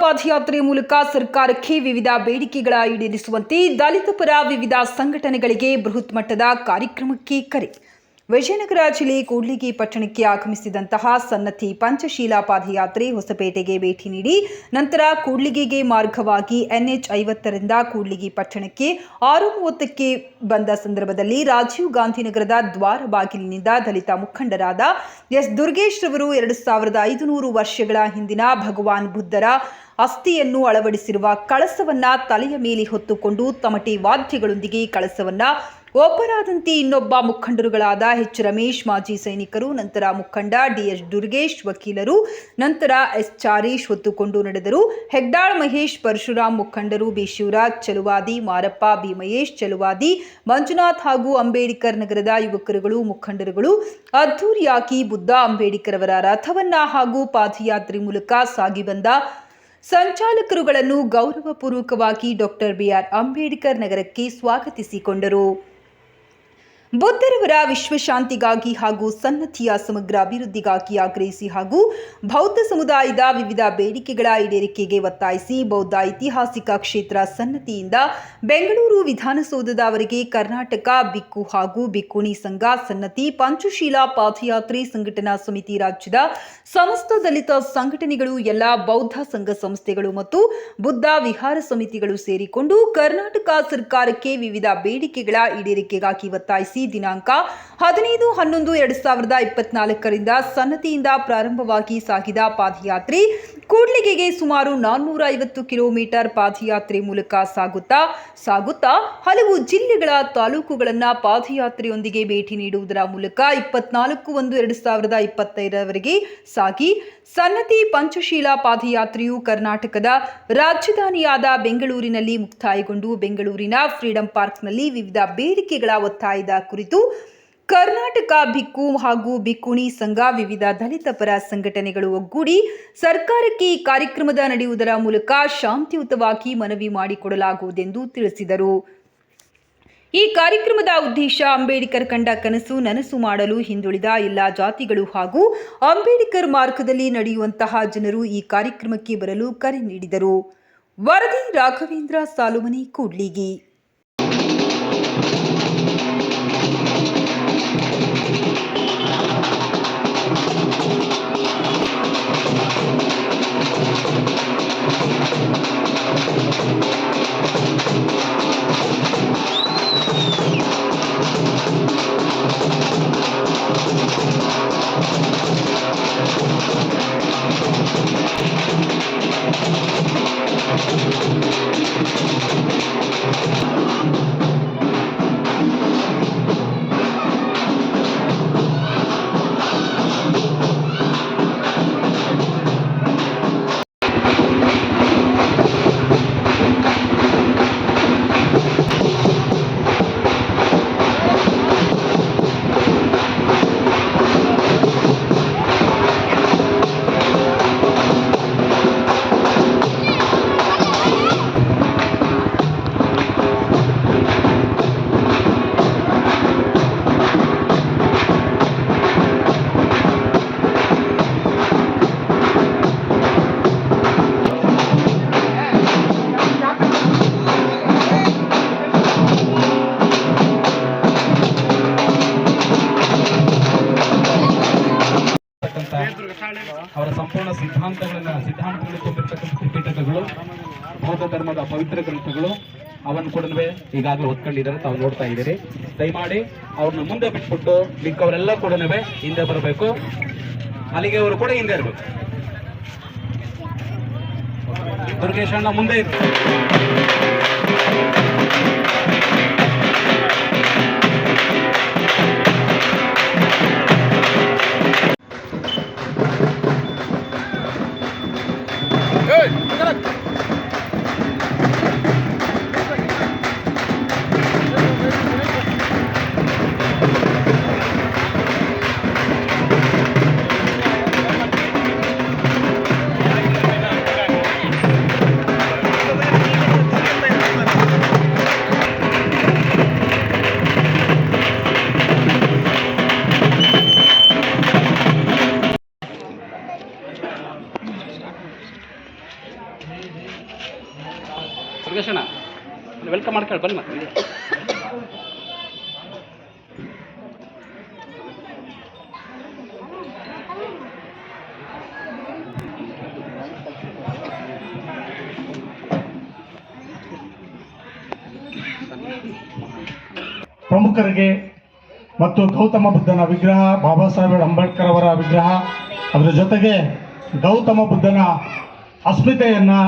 ಪಾದಯಾತ್ರೆ ಮೂಲಕ ಸರ್ಕಾರಕ್ಕೆ ವಿವಿಧ ಬೇಡಿಕೆಗಳ ಈಡೇರಿಸುವಂತೆ ದಲಿತ ಪರ ವಿವಿಧ ಸಂಘಟನೆಗಳಿಗೆ ಬೃಹತ್ ಮಟ್ಟದ ಕಾರ್ಯಕ್ರಮಕ್ಕೆ ಕರೆ. ವಿಜಯನಗರ ಜಿಲ್ಲೆ ಕೂಡ್ಲಿಗಿ ಪಟ್ಟಣಕ್ಕೆ ಆಗಮಿಸಿದಂತಹ ಸನ್ನತಿ ಪಂಚಶೀಲ ಪಾದಯಾತ್ರೆ ಹೊಸಪೇಟೆಗೆ ಭೇಟಿ ನೀಡಿ ನಂತರ ಕೂಡ್ಲಿಗಿಗೆ ಮಾರ್ಗವಾಗಿ ಎನ್ಎಚ್ ಐವತ್ತರಿಂದ ಕೂಡ್ಲಿಗಿ ಪಟ್ಟಣಕ್ಕೆ ಆರು ಮೂವತ್ತಕ್ಕೆ ಬಂದ ಸಂದರ್ಭದಲ್ಲಿ ರಾಜೀವ್ ಗಾಂಧಿನಗರದ ದ್ವಾರ ಬಾಗಿಲಿನಿಂದ ದಲಿತ ಮುಖಂಡರಾದ ಎಸ್ ದುರ್ಗೇಶ್ ರವರು ಎರಡು ಸಾವಿರದ ಐದುನೂರು ವರ್ಷಗಳ ಹಿಂದಿನ ಭಗವಾನ್ ಬುದ್ಧರ ಅಸ್ಥಿಯನ್ನು ಅಳವಡಿಸಿರುವ ಕಳಸವನ್ನ ತಲೆಯ ಮೇಲೆ ಹೊತ್ತುಕೊಂಡು ತಮಟೆ ವಾದ್ಯಗಳೊಂದಿಗೆ ಕಳಸವನ್ನ ಒಬ್ಬರಾದಂತೆ ಇನ್ನೊಬ್ಬ ಮುಖಂಡರುಗಳಾದ ಎಚ್ ರಮೇಶ್ ಮಾಜಿ ಸೈನಿಕರು, ನಂತರ ಮುಖಂಡ ಡಿ ಡಿಎಸ್ ದುರ್ಗೇಶ್ ವಕೀಲರು, ನಂತರ ಎಸ್ ಚಾರೀಶ್ ಹೊತ್ತುಕೊಂಡು ನಡೆದರು. ಹೆಗ್ಡಾಳ್ ಮಹೇಶ್, ಪರಶುರಾಮ್ ಮುಖಂಡರು, ಬಿ ಶಿವರಾಜ್, ಚಲುವಾದಿ, ಮಾರಪ್ಪ, ಬಿ ಮಹೇಶ್, ಚಲುವಾದಿ, ಮಂಜುನಾಥ್ ಹಾಗೂ ಅಂಬೇಡ್ಕರ್ ನಗರದ ಯುವಕರುಗಳು, ಮುಖಂಡರುಗಳು ಅದ್ದೂರಿಯಾಗಿ ಬುದ್ಧ ಅಂಬೇಡ್ಕರ್ ಅವರ ರಥವನ್ನ ಹಾಗೂ ಪಾದಯಾತ್ರೆ ಮೂಲಕ ಸಾಗಿ ಬಂದ ಸಂಚಾಲಕರುಗಳನ್ನು ಗೌರವಪೂರ್ವಕವಾಗಿ ಡಾಕ್ಟರ್ ಬಿಆರ್ ಅಂಬೇಡ್ಕರ್ ನಗರಕ್ಕೆ ಸ್ವಾಗತಿಸಿಕೊಂಡರು. ಬುದ್ಧರವರ ವಿಶ್ವಶಾಂತಿಗಾಗಿ ಹಾಗೂ ಸನ್ನತಿಯ ಸಮಗ್ರ ಅಭಿವೃದ್ಧಿಗಾಗಿ ಆಗ್ರಹಿಸಿ ಹಾಗೂ ಬೌದ್ಧ ಸಮುದಾಯದ ವಿವಿಧ ಬೇಡಿಕೆಗಳ ಈಡೇರಿಕೆಗೆ ಒತ್ತಾಯಿಸಿ ಬೌದ್ಧ ಐತಿಹಾಸಿಕ ಕ್ಷೇತ್ರ ಸನ್ನತಿಯಿಂದ ಬೆಂಗಳೂರು ವಿಧಾನಸೌಧದವರೆಗೆ ಕರ್ನಾಟಕ ಬಿಕ್ಕು ಹಾಗೂ ಬಿಕ್ಕುಣಿ ಸಂಘ ಸನ್ನತಿ ಪಂಚಶೀಲ ಪಾದಯಾತ್ರೆ ಸಂಘಟನಾ ಸಮಿತಿ ರಾಜ್ಯದ ಸಮಸ್ತ ದಲಿತ ಸಂಘಟನೆಗಳು, ಎಲ್ಲ ಬೌದ್ಧ ಸಂಘ ಸಂಸ್ಥೆಗಳು ಮತ್ತು ಬುದ್ಧ ವಿಹಾರ ಸಮಿತಿಗಳು ಸೇರಿಕೊಂಡು ಕರ್ನಾಟಕ ಸರ್ಕಾರಕ್ಕೆ ವಿವಿಧ ಬೇಡಿಕೆಗಳ ಈಡೇರಿಕೆಗಾಗಿ ಒತ್ತಾಯಿಸಿ ದಿನಾಂಕ ಹದಿನೈದು, ಹನ್ನೊಂದು, ಎರಡು ಸಾವಿರದ ಇಪ್ಪತ್ನಾಲ್ಕರಿಂದ ಸನ್ನತಿಯಿಂದ ಪ್ರಾರಂಭವಾಗಿ ಸಾಗಿದ ಪಾದಯಾತ್ರೆ ಕೂಡ್ಲಿಗೆಗೆ ಸುಮಾರು ನಾನ್ನೂರ ಐವತ್ತು ಕಿಲೋಮೀಟರ್ ಪಾದಯಾತ್ರೆ ಮೂಲಕ ಸಾಗುತ್ತಾ ಸಾಗುತ್ತಾ ಹಲವು ಜಿಲ್ಲೆಗಳ ತಾಲೂಕುಗಳನ್ನ ಪಾದಯಾತ್ರೆಯೊಂದಿಗೆ ಭೇಟಿ ನೀಡುವುದರ ಮೂಲಕ ಇಪ್ಪತ್ನಾಲ್ಕು, ಒಂದು, ಎರಡು ಸಾವಿರದ ಇಪ್ಪತ್ತೈದರವರೆಗೆ ಸಾಗಿ ಸನ್ನತಿ ಪಂಚಶೀಲ ಪಾದಯಾತ್ರೆಯು ಕರ್ನಾಟಕದ ರಾಜಧಾನಿಯಾದ ಬೆಂಗಳೂರಿನಲ್ಲಿ ಮುಕ್ತಾಯಗೊಂಡು, ಬೆಂಗಳೂರಿನ ಫ್ರೀಡಂ ಪಾರ್ಕ್ನಲ್ಲಿ ವಿವಿಧ ಬೇಡಿಕೆಗಳ ಒತ್ತಾಯದ ಕುರಿತು ಕರ್ನಾಟಕ ಭಿಕ್ಕು ಹಾಗೂ ಭಿಕ್ಕುಣಿ ಸಂಘ ವಿವಿಧ ದಲಿತ ಪರ ಸಂಘಟನೆಗಳು ಒಗ್ಗೂಡಿ ಸರ್ಕಾರಕ್ಕೆ ಈ ಕಾರ್ಯಕ್ರಮದ ನಡೆಯುವುದರ ಮೂಲಕ ಶಾಂತಿಯುತವಾಗಿ ಮನವಿ ಮಾಡಿಕೊಡಲಾಗುವುದೆಂದು ತಿಳಿಸಿದರು. ಈ ಕಾರ್ಯಕ್ರಮದ ಉದ್ದೇಶ ಅಂಬೇಡ್ಕರ್ ಕಂಡ ಕನಸು ನನಸು ಮಾಡಲು ಹಿಂದುಳಿದ ಎಲ್ಲ ಜಾತಿಗಳು ಹಾಗೂ ಅಂಬೇಡ್ಕರ್ ಮಾರ್ಗದಲ್ಲಿ ನಡೆಯುವಂತಹ ಜನರು ಈ ಕಾರ್ಯಕ್ರಮಕ್ಕೆ ಬರಲು ಕರೆ ನೀಡಿದರು. ವರದಿ ರಾಘವೇಂದ್ರ ಸಾಲುಮನಿ ಕೂಡ್ಲಿಗಿ. ಸಿದ್ಧಾಂತಗಳನ್ನ ಸಿದ್ಧಾಂತಗಳು ತುಂಬಿರ್ತಕ್ಕಂಥ ತ್ರಿಪಿಟಕಗಳು, ಬೌದ್ಧ ಧರ್ಮದ ಪವಿತ್ರ ಗ್ರಂಥಗಳು, ಅವನ್ನು ಕೂಡ ಈಗಾಗಲೇ ಹೊತ್ಕೊಂಡಿದ್ದಾರೆ. ತಾವು ನೋಡ್ತಾ ಇದ್ದೀರಿ. ದಯಮಾಡಿ ಅವ್ರನ್ನ ಮುಂದೆ ಬಿಟ್ಬಿಟ್ಟು ಮಿಕ್ಕವರೆಲ್ಲ ಕೂಡ ಹಿಂದೆ ಬರಬೇಕು. ಅಲ್ಲಿಗೆ ಅವರು ಕೂಡ ಹಿಂದೆ ಇರಬೇಕು. ದುರ್ಗೇಶಣ್ಣ ಮುಂದೆ ಇರ್ಬೇಕು. ಮಾಡ್ಕೊಳ್ಳಿ ಬನ್ನಿ ಪ್ರಮುಖರಿಗೆ ಮತ್ತು ಗೌತಮ ಬುದ್ಧನ ವಿಗ್ರಹ, ಬಾಬಾ ಸಾಹೇಬ್ ಅಂಬೇಡ್ಕರ್ ಅವರ ವಿಗ್ರಹ, ಅದರ ಜೊತೆಗೆ ಗೌತಮ ಬುದ್ಧನ ಅಸ್ಮಿತೆಯನ್ನು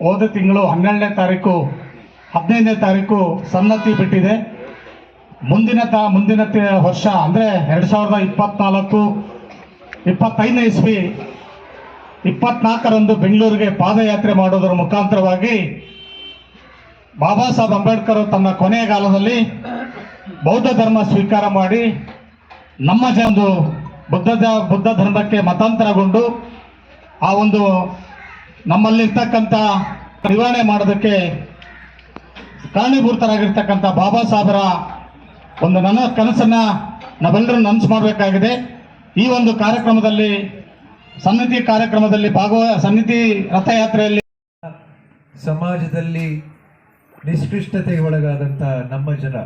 ಹೋದ ತಿಂಗಳು ಹನ್ನೆರಡನೇ ತಾರೀಕು ಹದಿನೈದನೇ ತಾರೀಕು ಸನ್ನತಿ ಬಿಟ್ಟಿದೆ. ಮುಂದಿನ ತ, ಮುಂದಿನ ವರ್ಷ ಅಂದರೆ ಎರಡು ಸಾವಿರದ ಇಪ್ಪತ್ನಾಲ್ಕು, ಇಪ್ಪತ್ತೈದನೇ ಇಸ್ವಿ, ಇಪ್ಪತ್ನಾಲ್ಕರಂದು ಬೆಂಗಳೂರಿಗೆ ಪಾದಯಾತ್ರೆ ಮಾಡೋದರ ಮುಖಾಂತರವಾಗಿ ಬಾಬಾ ಸಾಹೇಬ್ ಅಂಬೇಡ್ಕರ್ ತನ್ನ ಕೊನೆಯ ಕಾಲದಲ್ಲಿ ಬೌದ್ಧ ಧರ್ಮ ಸ್ವೀಕಾರ ಮಾಡಿ ನಮ್ಮ ಜ ಒಂದು ಬುದ್ಧ ಬುದ್ಧ ಧರ್ಮಕ್ಕೆ ಮತಾಂತರಗೊಂಡು ಆ ಒಂದು ನಮ್ಮಲ್ಲಿರ್ತಕ್ಕಂಥ ನಿವಾರಣೆ ಮಾಡೋದಕ್ಕೆ ಕಾರಣೀಭೂತರಾಗಿರ್ತಕ್ಕಂಥ ಬಾಬಾ ಸಾಹೇಬರ ಒಂದು ನನ್ನ ಕನಸನ್ನು ನಾವೆಲ್ಲರೂ ನನಸು ಮಾಡಬೇಕಾಗಿದೆ. ಈ ಒಂದು ಕಾರ್ಯಕ್ರಮದಲ್ಲಿ, ಸನ್ನಿಧಿ ಕಾರ್ಯಕ್ರಮದಲ್ಲಿ ಭಾಗವ, ಸನ್ನಿಧಿ ರಥಯಾತ್ರೆಯಲ್ಲಿ ಸಮಾಜದಲ್ಲಿ ನಿಷ್ಕೃಷ್ಟತೆಗೆ ಒಳಗಾದಂಥ ನಮ್ಮ ಜನ,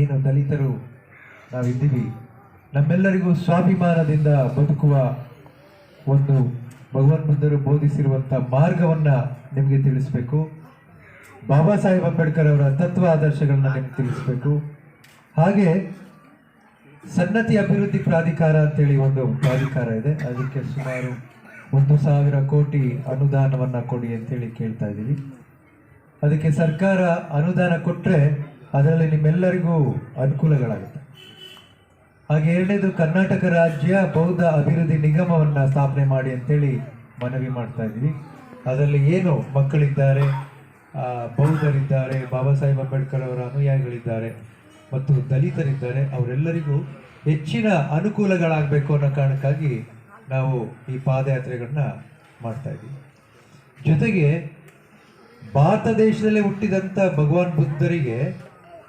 ಏನು ದಲಿತರು ನಾವಿದ್ದೀವಿ. ನಮ್ಮೆಲ್ಲರಿಗೂ ಸ್ವಾಭಿಮಾನದಿಂದ ಬದುಕುವ ಒಂದು ಭಗವಾನ್ ಬುದ್ಧರು ಬೋಧಿಸಿರುವಂಥ ಮಾರ್ಗವನ್ನು ನಿಮಗೆ ತಿಳಿಸ್ಬೇಕು. ಬಾಬಾ ಸಾಹೇಬ್ ಅಂಬೇಡ್ಕರ್ ಅವರ ತತ್ವ ಆದರ್ಶಗಳನ್ನ ನಿಮ್ಗೆ ತಿಳಿಸ್ಬೇಕು. ಹಾಗೆ ಸನ್ನತಿ ಅಭಿವೃದ್ಧಿ ಪ್ರಾಧಿಕಾರ ಅಂತೇಳಿ ಒಂದು ಪ್ರಾಧಿಕಾರ ಇದೆ. ಅದಕ್ಕೆ ಸುಮಾರು ಒಂದು ಸಾವಿರ ಕೋಟಿ ಅನುದಾನವನ್ನ ಕೊಡಿ ಅಂತೇಳಿ ಕೇಳ್ತಾ ಇದ್ದೀವಿ. ಅದಕ್ಕೆ ಸರ್ಕಾರ ಅನುದಾನ ಕೊಟ್ಟರೆ ಅದರಲ್ಲಿ ನಿಮ್ಮೆಲ್ಲರಿಗೂ ಅನುಕೂಲಗಳಾಗುತ್ತೆ. ಹಾಗೆ ಎರಡನೇದು ಕರ್ನಾಟಕ ರಾಜ್ಯ ಬೌದ್ಧ ಅಭಿವೃದ್ಧಿ ನಿಗಮವನ್ನ ಸ್ಥಾಪನೆ ಮಾಡಿ ಅಂತೇಳಿ ಮನವಿ ಮಾಡ್ತಾ ಇದ್ದೀವಿ. ಅದರಲ್ಲಿ ಏನು ಮಕ್ಕಳಿದ್ದಾರೆ ಬೌದ್ಧರಿದ್ದಾರೆ ಬಾಬಾ ಸಾಹೇಬ್ ಅಂಬೇಡ್ಕರ್ ಅವರ ಅನುಯಾಯಿಗಳಿದ್ದಾರೆ ಮತ್ತು ದಲಿತರಿದ್ದಾರೆ. ಅವರೆಲ್ಲರಿಗೂ ಹೆಚ್ಚಿನ ಅನುಕೂಲಗಳಾಗಬೇಕು ಅನ್ನೋ ಕಾರಣಕ್ಕಾಗಿ ನಾವು ಈ ಪಾದಯಾತ್ರೆಗಳನ್ನ ಮಾಡ್ತಾ ಇದ್ದೀವಿ. ಜೊತೆಗೆ ಭಾರತ ದೇಶದಲ್ಲೇ ಹುಟ್ಟಿದಂಥ ಭಗವಾನ್ ಬುದ್ಧರಿಗೆ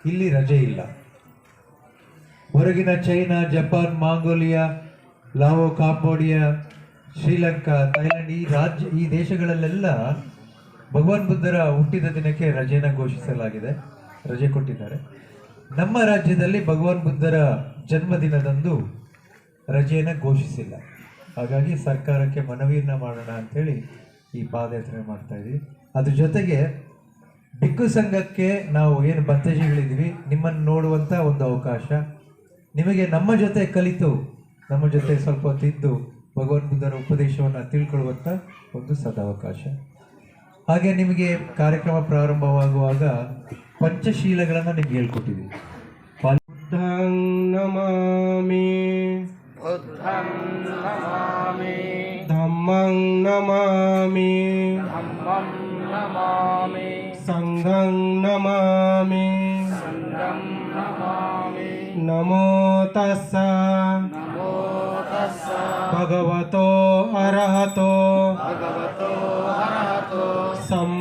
ಇಲ್ಲಿ ರಜೆ ಇಲ್ಲ. ಹೊರಗಿನ China, Japan, Mongolia, Lao, Cambodia, Sri Lanka Thailand ಈ ರಾಜ್ಯ ಈ ದೇಶಗಳಲ್ಲೆಲ್ಲ ಭಗವಾನ್ ಬುದ್ಧರ ಹುಟ್ಟಿದ ದಿನಕ್ಕೆ ರಜೆನ ಘೋಷಿಸಲಾಗಿದೆ. ರಜೆ ಕೊಟ್ಟಿದ್ದಾರೆ. ನಮ್ಮ ರಾಜ್ಯದಲ್ಲಿ ಭಗವಾನ್ ಬುದ್ಧರ ಜನ್ಮದಿನದಂದು ರಜೆಯನ್ನು ಘೋಷಿಸಿಲ್ಲ. ಹಾಗಾಗಿ ಸರ್ಕಾರಕ್ಕೆ ಮನವಿಯನ್ನ ಮಾಡೋಣ ಅಂತೇಳಿ ಈ ಪಾದಯಾತ್ರೆ ಮಾಡ್ತಾ ಇದ್ದೀವಿ. ಅದ್ರ ಜೊತೆಗೆ ಬಿಕ್ಕು ಸಂಘಕ್ಕೆ ನಾವು ಏನು ಬಂತಜಿಗಳಿದ್ದೀವಿ ನಿಮ್ಮನ್ನು ನೋಡುವಂಥ ಒಂದು ಅವಕಾಶ. ನಿಮಗೆ ನಮ್ಮ ಜೊತೆ ಕಲಿತು, ನಮ್ಮ ಜೊತೆ ಸ್ವಲ್ಪ ಹೊತ್ತಿದ್ದು ಭಗವಾನ್ ಬುದ್ಧರ ಉಪದೇಶವನ್ನು ತಿಳ್ಕೊಳ್ಳುವಂಥ ಒಂದು ಸದಾವಕಾಶ. ಹಾಗೆ ನಿಮಗೆ ಕಾರ್ಯಕ್ರಮ ಪ್ರಾರಂಭವಾಗುವಾಗ ಪಂಚಶೀಲಗಳನ್ನು ನಿಮ್ಗೆ ಹೇಳ್ಕೊಟ್ಟಿದ್ದೀವಿ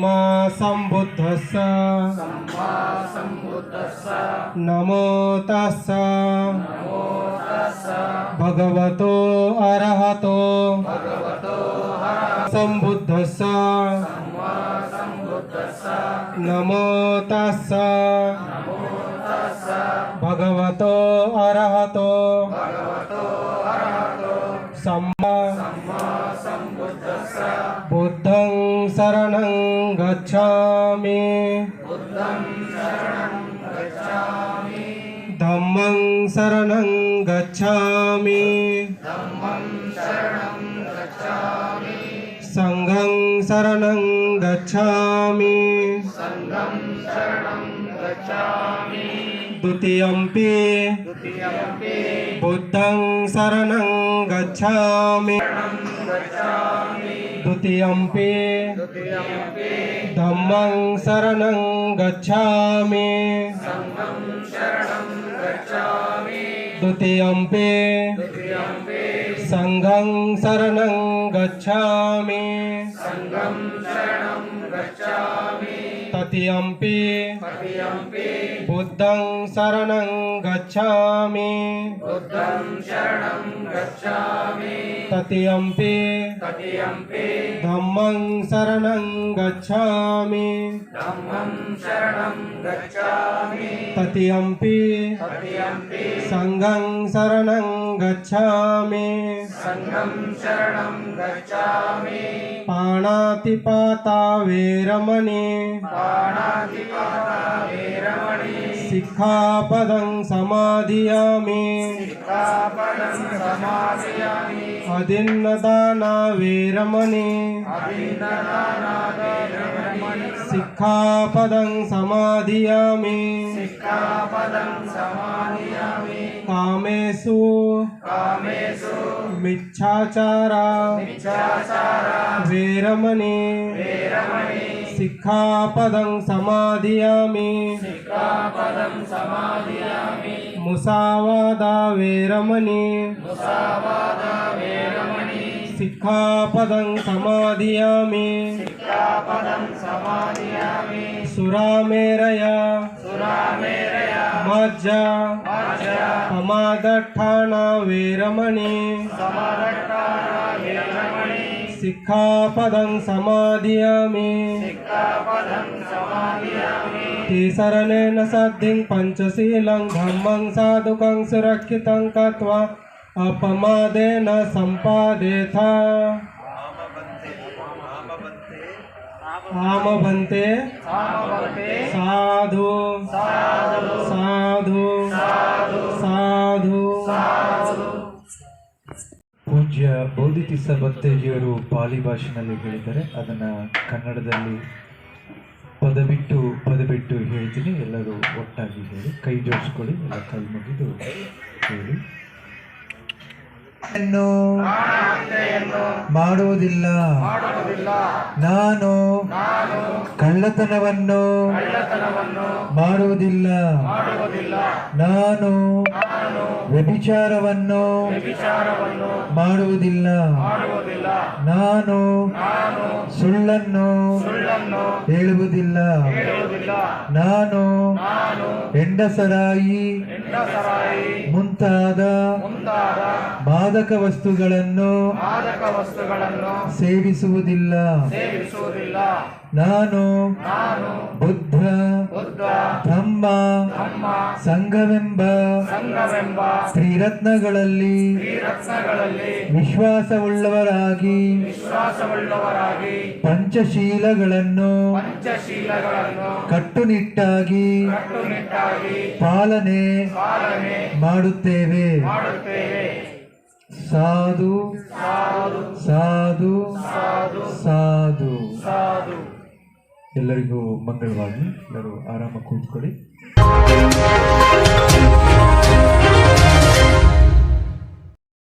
Sama Sambuddhasa Sama Sambuddhasa Namo Tassa. Namo Tassa. Bhagavato Arahato. Bhagavato Arahato. Sambuddhasa Sama Sambuddhasa Namo Tassa. Namo Tassa. Bhagavato Arahato. Bhagavato Arahato. Sama Sama Sambuddhasa Buddhang Saranang गच्छामि। धम्मं शरणं गच्छामि। सङ्घं शरणं गच्छामि। द्वितीयम्पि बुद्धं शरणं गच्छामि। द्वितीयम्पि धम्मं शरणं गच्छामि। द्वितीयम्पि सङ्घं शरणं गच्छामि। तृतीयम्पि बुद्धं शरणं गच्छामि तृतीयम्पि धम्मं शरणं गच्छामि ततियम्पि सङ्घं शरणं गच्छामि पाणातिपाता वेरमणि सिक्खापदं समाधियामि अदिन्नदाना वेरमणि सिक्खापदं समाधियामि कामेषु मिच्छाचारा वेरमणि सिखापदं समाधियामि। सिक्खापदं समाधियामि। मुसावादा वेरमणि। मुसावादा वेरमणि। सिक्खापदं समाधियामि। सिक्खापदं समाधियामि। सुरामेरया सुरामेरया मज्जा। मज्जा। समादट्ठाना वेरमणि। समादट्ठाना वेरमणि। सिक्खापदं समाधियामि। तिसरणेन सद्धिं पञ्चशीलं धम्मं साधुकं सुरक्षितं कृत्वा अपमादेन सम्पादेथ आमभन्ते साधु। साधु। साधु। ಪೂಜ್ಯ ಬೋಧಿತಿಸ ಭಕ್ತಜಿಯವರು ಪಾಲಿ ಭಾಷೆನಲ್ಲಿ ಹೇಳಿದ್ದಾರೆ. ಅದನ್ನ ಕನ್ನಡದಲ್ಲಿ ಪದ ಬಿಟ್ಟು ಪದ ಬಿಟ್ಟು ಹೇಳ್ತೀನಿ. ಎಲ್ಲರೂ ಒಟ್ಟಾಗಿ ಹೇಳಿ. ಕೈ ಜೋಡಿಸ್ಕೊಳ್ಳಿ. ಎಲ್ಲ ಕೈ ಮುಗಿದು ಹೇಳಿ. ಮಾಡುವುದಿಲ್ಲ. ನಾನು ಕಳ್ಳತನವನ್ನು ಮಾಡುವುದಿಲ್ಲ. ನಾನು ವ್ಯಭಿಚಾರವನ್ನು ಮಾಡುವುದಿಲ್ಲ. ನಾನು ಸುಳ್ಳನ್ನು ಹೇಳುವುದಿಲ್ಲ. ನಾನು ಹೆಂಡಸರಾಯಿ ಮುಂತಾದ ಮಾದಕ ವಸ್ತುಗಳನ್ನು ಸೇವಿಸುವುದಿಲ್ಲ. ನಾನು ಬುದ್ಧ ಧಮ್ಮ ಸಂಘವೆಂಬ ಶ್ರೀರತ್ನಗಳಲ್ಲಿ ವಿಶ್ವಾಸವುಳ್ಳವರಾಗಿ ಪಂಚಶೀಲಗಳನ್ನು ಕಟ್ಟುನಿಟ್ಟಾಗಿ ಪಾಲನೆ ಮಾಡುತ್ತೇವೆ. ಸಾಧು ಸಾಧು. ಸಾಧು. ಎಲ್ಲರಿಗೂ ಮಂಗಳವಾಗಿ ಎಲ್ಲರೂ ಆರಾಮ ಕೂತ್ಕೊಳ್ಳಿ.